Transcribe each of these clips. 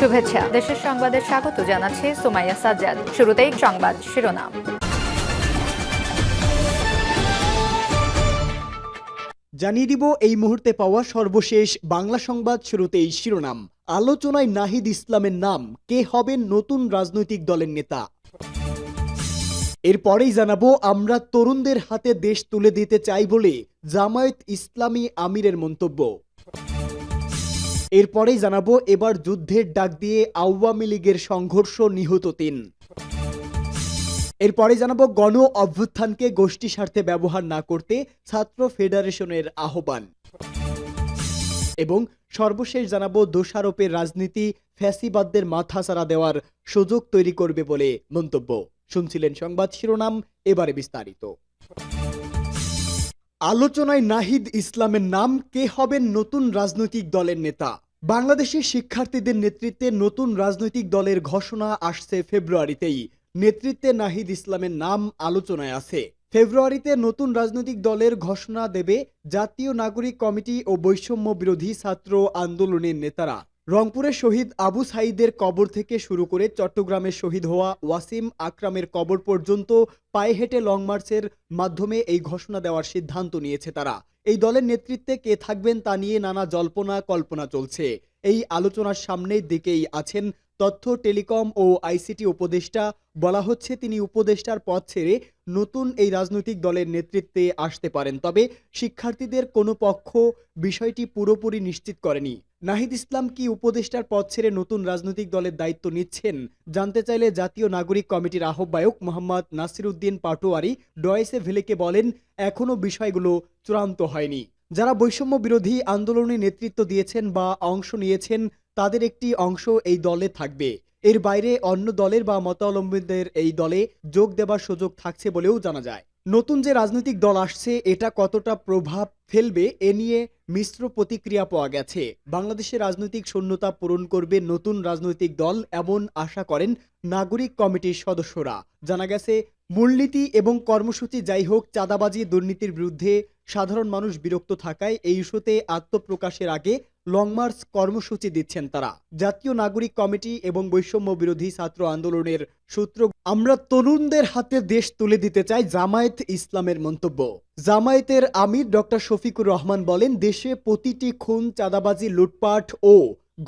শুভেচ্ছা। দেশের সংবাদে স্বাগত জানাচ্ছি সুমাইয়া সাজ্জাদ। শুরুতেই সংবাদ শিরোনাম। জানিয়ে দিব এই মুহূর্তে পাওয়া সর্বশেষ বাংলা সংবাদ শুরুতেই শিরোনাম। আলোচনায় নাহিদ ইসলামের নাম, কে হবেন নতুন রাজনৈতিক দলের নেতা? এরপরেই জানাব, আমরা তরুণদের হাতে দেশ তুলে দিতে চাই বলে জামায়াত ইসলামী আমিরের মন্তব্য। এরপরেই জানাব, এবার যুদ্ধের ডাক দিয়ে আওয়ামী লীগের সংঘর্ষ নিহত তিন। এরপরে জানাব, গণ অভ্যুত্থানকে গোষ্ঠী স্বার্থে ব্যবহার না করতে ছাত্র ফেডারেশনের আহ্বান। এবং সর্বশেষ জানাব, দোষারোপের রাজনীতি ফ্যাসিবাদদের মাথা মাথাচাড়া দেওয়ার সুযোগ তৈরি করবে বলে মন্তব্য। শুনছিলেন সংবাদ শিরোনাম, এবারে বিস্তারিত। আলোচনায় নাহিদ ইসলামের নাম কে হবেন নতুন রাজনৈতিক দলের নেতা? বাংলাদেশের শিক্ষার্থীদের নেতৃত্বে নতুন রাজনৈতিক দলের ঘোষণা আসছে ফেব্রুয়ারিতেই। নেতৃত্বে নাহিদ ইসলামের নাম আলোচনায় আছে। ফেব্রুয়ারিতে নতুন রাজনৈতিক দলের ঘোষণা দেবে জাতীয় নাগরিক কমিটি ও বৈষম্য বিরোধী ছাত্র আন্দোলনের নেতারা। রংপুরের শহীদ আবু সাইদের কবর থেকে শুরু করে চট্টগ্রামের শহীদ হওয়া ওয়াসিম আকরামের কবর পর্যন্ত পায়ে হেঁটে লং মার্চের মাধ্যমে এই ঘোষণা দেওয়ার সিদ্ধান্ত নিয়েছে তারা। এই দলের নেতৃত্বে কে থাকবেন তা নিয়ে নানা জল্পনা কল্পনা চলছে। এই আলোচনার সামনের দিকেই আছেন তথ্য, টেলিকম ও আইসিটি উপদেষ্টা। বলা হচ্ছে তিনি উপদেষ্টার পদ ছেড়ে নতুন এই রাজনৈতিক দলের নেতৃত্বে আসতে পারেন। তবে শিক্ষার্থীদের কোনো পক্ষ বিষয়টি পুরোপুরি নিশ্চিত করেনি। নাহিদ ইসলাম কি উপদেষ্টার পদ ছেড়ে নতুন রাজনৈতিক দলের দায়িত্ব নিচ্ছেন? জানতে চাইলে জাতীয় নাগরিক কমিটির আহ্বায়ক মোহাম্মদ নাসিরুদ্দিন পাটোয়ারি ডয়েসে ভেলেকে বলেন এখনও বিষয়গুলো চূড়ান্ত হয়নি। যারা বৈষম্য বিরোধী আন্দোলনে নেতৃত্ব দিয়েছেন বা অংশ নিয়েছেন, তাদের একটি অংশ এই দলে থাকবে। এর বাইরে অন্য দলের বা মতাবলম্বীদের এই দলে যোগ দেবার সুযোগ থাকছে বলেও জানা যায়। নতুন যে রাজনৈতিক দল আসছে, এটা কতটা প্রভাব ফেলবে, এ নিয়ে মিশ্র প্রতিক্রিয়া পাওয়া গেছে। বাংলাদেশের রাজনৈতিক শূন্যতা পূরণ করবে নতুন রাজনৈতিক দল, এমন আশা করেন নাগরিক কমিটির সদস্যরা। জানা গেছে মূলনীতি এবং কর্মসূচি যাই হোক, চাঁদাবাজি, দুর্নীতির বিরুদ্ধে সাধারণ মানুষ বিরক্ত থাকায় এই ইস্যুতে আত্মপ্রকাশের আগে লং মার্চ কর্মসূচি দিচ্ছেন তারা। জাতীয় নাগরিক কমিটি এবং বৈষম্য বিরোধী ছাত্র আন্দোলনের সূত্র, আমরা তরুণদের হাতে দেশ তুলে দিতে চাই জামায়াত ইসলামের মন্তব্য। জামায়াতের আমির ডক্টর শফিকুর রহমান বলেন, দেশে প্রতিটি খুন, চাঁদাবাজি, লুটপাট ও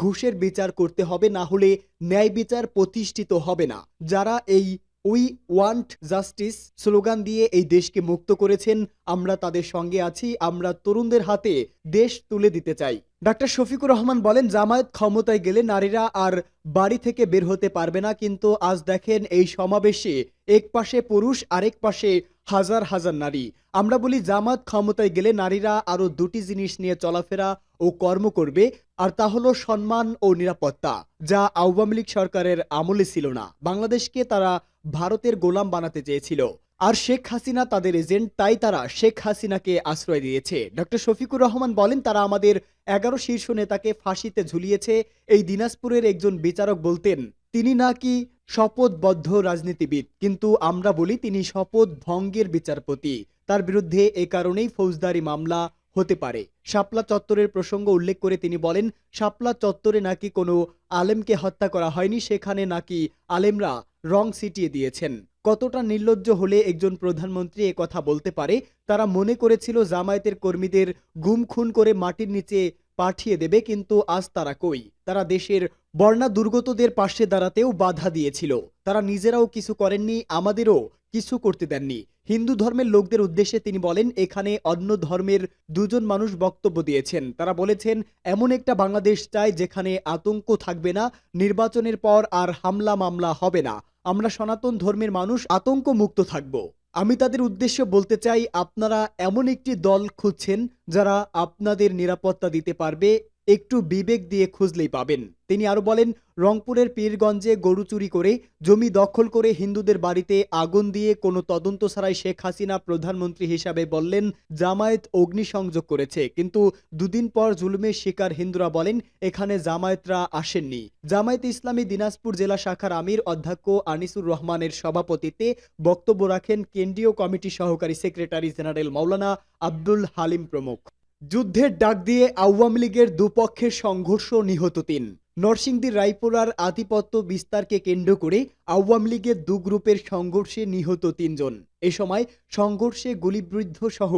ঘুষের বিচার করতে হবে, না হলে ন্যায় বিচার প্রতিষ্ঠিত হবে না। যারা এই উই ওয়ান্ট জাস্টিস স্লোগান দিয়ে এই দেশকে মুক্ত করেছেন। আমরা তাদের সঙ্গে আছি, আমরা তরুণদের হাতে দেশ তুলে দিতে চাই। ডাক্তার শফিকুর রহমান বলেন, জামায়াত ক্ষমতায় গেলে নারীরা আর বাড়ি থেকে বের হতে পারবে না, কিন্তু আজ দেখেন এই সমাবেশে এক পাশে পুরুষ, আরেক পাশে হাজার হাজার নারী। আমরা বলি জামাত ক্ষমতায় গেলে নারীরা আরও দুটি জিনিস নিয়ে চলাফেরা ও কর্ম করবে, আর তা হলো সম্মান ও নিরাপত্তা, যা আওয়ামী লীগ সরকারের আমলে ছিল না। বাংলাদেশকে তারা ভারতের গোলাম বানাতে চেয়েছিল, আর শেখ হাসিনা তাদের এজেন্ট, তাই তারা শেখ হাসিনাকে আশ্রয় দিয়েছে। ডক্টর শফিকুর রহমান বলেন, তারা আমাদের এগারো শীর্ষ নেতাকে ফাঁসিতে ঝুলিয়েছে, এই দিনাজপুরের একজন বিচারক বলতেন, তিনি নাকি শপথবদ্ধ রাজনীতিবিদ। কিন্তু আমরা বলি তিনি শপথ ভঙ্গের বিচারপতি। তার বিরুদ্ধে এ কারণেই ফৌজদারি মামলা হতে পারে। শাপলা চত্বরের প্রসঙ্গ উল্লেখ করে তিনি বলেন, শাপলা চত্বরে নাকি কোনো আলেমকে হত্যা করা হয়নি, সেখানে নাকি আলেমরা রং সিটিয়ে দিয়েছেন। কতটা নির্লজ্জ হলে একজন প্রধানমন্ত্রী কথা বলতে পারে? তারা মনে করেছিল জামায়াতের কর্মীদের গুম খুন করে মাটির নিচে পাঠিয়ে দেবে, কিন্তু আজ তারা কই? তারা দেশের বর্ণা দুর্গতদের পাশে দাঁড়াতেও বাধা দিয়েছিল। তারা নিজেরাও কিছু করেননি, আমাদেরও কিছু করতে দেননি। হিন্দু ধর্মের লোকদের উদ্দেশ্যে তিনি বলেন, এখানে অন্য ধর্মের দুজন মানুষ বক্তব্য দিয়েছেন। তারা বলেছেন, এমন একটা বাংলাদেশ চাই যেখানে আতঙ্ক থাকবে না, নির্বাচনের পর আর হামলা মামলা হবে না। আমরা সনাতন ধর্মের মানুষ আতঙ্ক মুক্ত থাকব। আমি তাদের উদ্দেশ্য বলতে চাই, আপনারা এমন একটি দল খুঁজছেন যারা আপনাদের নিরাপত্তা দিতে পারবে একটু বিবেক দিয়ে খুঁজলেই পাবেন। তিনি আরও বলেন, রংপুরের পীরগঞ্জে গরু চুরি করে, জমি দখল করে হিন্দুদের বাড়িতে আগুন দিয়ে কোনো তদন্ত ছাড়াই শেখ হাসিনা প্রধানমন্ত্রী হিসাবে বললেন, জামায়াত অগ্নিসংযোগ করেছে। কিন্তু দুদিন পর জুলুমের শিকার হিন্দুরা বলেন, এখানে জামায়াতরা আসেননি। জামায়াত ইসলামী দিনাজপুর জেলা শাখার আমির অধ্যক্ষ আনিসুর রহমানের সভাপতিত্বে বক্তব্য রাখেন কেন্দ্রীয় কমিটি সহকারী সেক্রেটারি জেনারেল মাওলানা আব্দুল হালিম প্রমুখ। যুদ্ধের ডাক দিয়ে আওয়ামী লীগের দুপক্ষের সংঘর্ষ নিহত তিন। নরসিংদীর রায়পুরার আধিপত্য বিস্তারকে কেন্দ্র করে আওয়ামী লীগের দু গ্রুপের সংঘর্ষে নিহত তিনজন। এ সময় সংঘর্ষে গুলিবৃদ্ধ সহ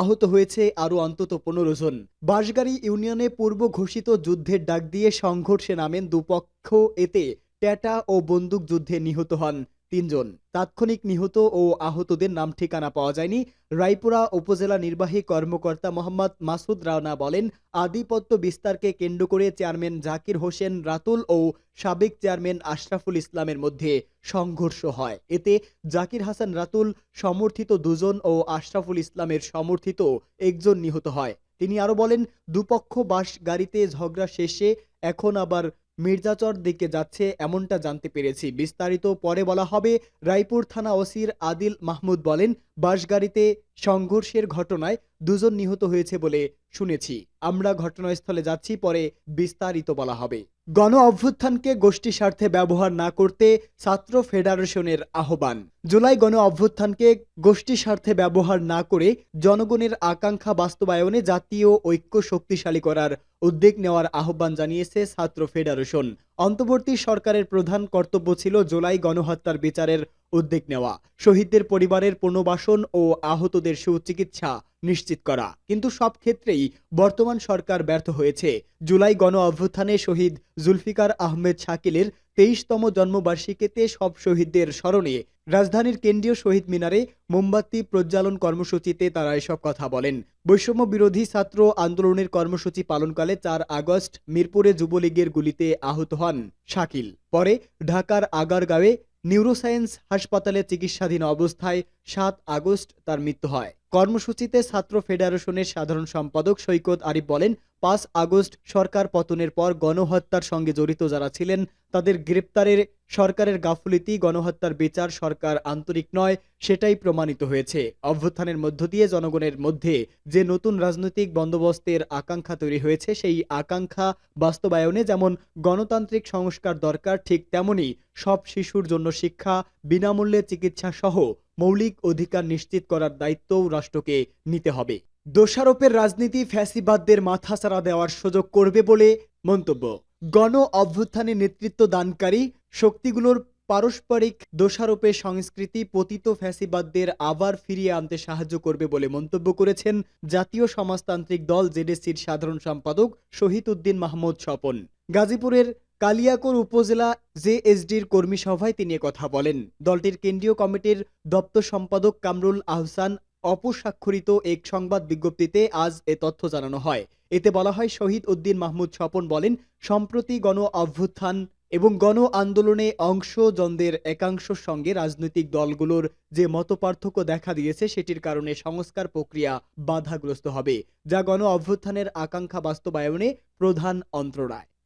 আহত হয়েছে আরও অন্তত পনেরো জন। বাঁশগাড়ি ইউনিয়নে পূর্ব ঘোষিত যুদ্ধের ডাক দিয়ে সংঘর্ষে নামেন দুপক্ষ এতে ট্যাটা ও বন্দুক যুদ্ধে নিহত হন। তিনজন। তাৎক্ষণিক নিহত ও আহতদের নাম ঠিকানা পাওয়া যায়নি। রায়পুরা উপজেলা নির্বাহী কর্মকর্তা মোহাম্মদ মাসুদ রানা বলেন, আধিপত্য বিস্তারকে কেন্দ্র করে চেয়ারম্যান জাকির হোসেন রাতুল ও সাবেক চেয়ারম্যান আশরাফুল ইসলামের মধ্যে সংঘর্ষ হয়। এতে জাকির হাসান রাতুল সমর্থিত দুজন ও আশরাফুল ইসলামের সমর্থিত একজন নিহত হয়। তিনি আরও বলেন, দুপক্ষ বাস গাড়িতে ঝগড়া শেষে এখন আবার মির্জাচর দিকে যাচ্ছে এমনটা জানতে পেরেছি। বিস্তারিত পরে বলা হবে, রায়পুর থানা ওসির আদিল মাহমুদ বলেন বাসগাড়িতে সংঘর্ষের ঘটনায় দুজন নিহত হয়েছে বলে শুনেছি। আমরা ঘটনাস্থলে যাচ্ছি, পরে বিস্তারিত বলা হবে। গণ অভ্যুত্থানকে গোষ্ঠী স্বার্থে ব্যবহার না করতে ছাত্র ফেডারেশনের আহ্বান। জুলাই গণ অভ্যুত্থানকে গোষ্ঠী স্বার্থে ব্যবহার না করে জনগণের আকাঙ্ক্ষা বাস্তবায়নে জাতীয় ঐক্য শক্তিশালী করার উদ্যোগ নেওয়ার আহ্বান জানিয়েছে ছাত্র ফেডারেশন। অন্তর্বর্তী সরকারের প্রধান কর্তব্য ছিল জুলাই গণহত্যার বিচারের উদ্যোগ নেওয়া, শহীদদের পরিবারের পুনর্বাসন ও আহতদের সুচিকিৎসা নিশ্চিত করা। কিন্তু সব ক্ষেত্রেই বর্তমান সরকার ব্যর্থ হয়েছে। জুলাই গণ অভ্যুত্থানে শহীদ জুলফিকার আহমেদ শাকিলের তেইশতম জন্মবার্ষিকীতে সব শহীদদের স্মরণে রাজধানীর কেন্দ্রীয় শহীদ মিনারে মোমবাতি প্রজ্বালন কর্মসূচিতে তারা এসব কথা বলেন। বৈষম্য বিরোধী ছাত্র আন্দোলনের কর্মসূচি পালনকালে চার আগস্ট মিরপুরে যুবলীগের গুলিতে আহত হন শাকিল। পরে ঢাকার আগারগাঁওয়ে নিউরোসায়েন্স হাসপাতালে চিকিৎসাধীন অবস্থায় সাত আগস্ট তার মৃত্যু হয়। কর্মসূচিতে ছাত্র ফেডারেশনের সাধারণ সম্পাদক সৈকত আরিফ বলেন, পাঁচ আগস্ট সরকার পতনের পর গণহত্যার সঙ্গে জড়িত যারা ছিলেন, তাদের গ্রেপ্তারের সরকারের গাফুলিতি, গণহত্যার বিচার সরকার আন্তরিক নয়, সেটাই প্রমাণিত হয়েছে। অভ্যুত্থানের মধ্য দিয়ে জনগণের মধ্যে যে নতুন রাজনৈতিক বন্দোবস্তের আকাঙ্ক্ষা তৈরি হয়েছে, সেই আকাঙ্ক্ষা বাস্তবায়নে যেমন গণতান্ত্রিক সংস্কার দরকার, ঠিক তেমনি সব শিশুর জন্য শিক্ষা, বিনামূল্যে চিকিৎসা সহ মৌলিক অধিকার নিশ্চিত করার দায়িত্বও রাষ্ট্রকে নিতে হবে। দোষারোপের রাজনীতি ফ্যাসিবাদদের মাথাচাড়া দেওয়ার সুযোগ করবে বলে মন্তব্য। গণ অভ্যুত্থানে নেতৃত্ব দানকারী শক্তিগুলোর পারস্পরিক দোষারোপে সংস্কৃতি পতিত ফ্যাসিবাদদের আবার ফিরিয়ে আনতে সাহায্য করবে বলে মন্তব্য করেছেন জাতীয় সমাজতান্ত্রিক দল জেডেসির সাধারণ সম্পাদক শহীদ উদ্দিন মাহমুদ স্বপন। গাজীপুরের কালিয়াকোর উপজেলা জেএসডির কর্মী সভায় তিনি কথা বলেন। দলটির কেন্দ্রীয় কমিটির দপ্তর সম্পাদক কামরুল আহসান অপস্বাক্ষরিত এক সংবাদ বিজ্ঞপ্তিতে আজ এ তথ্য জানানো হয়। এতে বলা হয়, শহীদ উদ্দিন মাহমুদ স্বপন বলেন, সম্প্রতি গণ অভ্যুত্থান এবং গণ আন্দোলনে অংশজনদের একাংশের সঙ্গে রাজনৈতিক দলগুলোর যে মতপার্থক্য দেখা দিয়েছে, সেটির কারণে সংস্কার প্রক্রিয়া বাধাগ্রস্ত হবে, যা গণ অভ্যুত্থানের আকাঙ্ক্ষা বাস্তবায়নে প্রধান অন্তরায়।